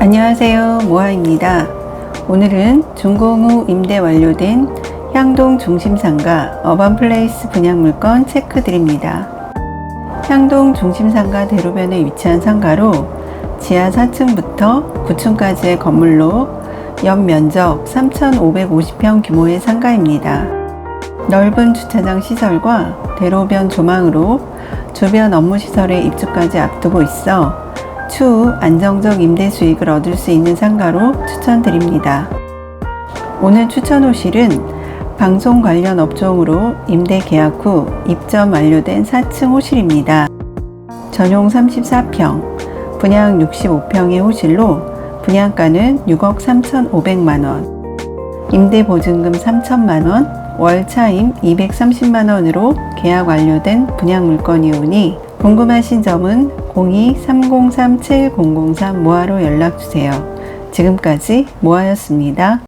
안녕하세요. 모아입니다. 오늘은 준공 후 임대 완료된 향동 중심상가 어반플레이스 분양물건 체크드립니다. 향동 중심상가 대로변에 위치한 상가로 지하 4층부터 9층까지의 건물로 연면적 3,550평 규모의 상가입니다. 넓은 주차장 시설과 대로변 조망으로 주변 업무 시설의 입주까지 앞두고 있어 추후 안정적 임대 수익을 얻을 수 있는 상가로 추천드립니다. 오늘 추천 호실은 방송 관련 업종으로 임대 계약 후 입점 완료된 4층 호실입니다. 전용 34평, 분양 65평의 호실로 분양가는 6억 3,500만 원, 임대 보증금 3천만 원, 월 차임 230만 원으로 계약 완료된 분양 물건이오니 궁금하신 점은 02-303-7003 모아로 연락주세요. 지금까지 모아였습니다.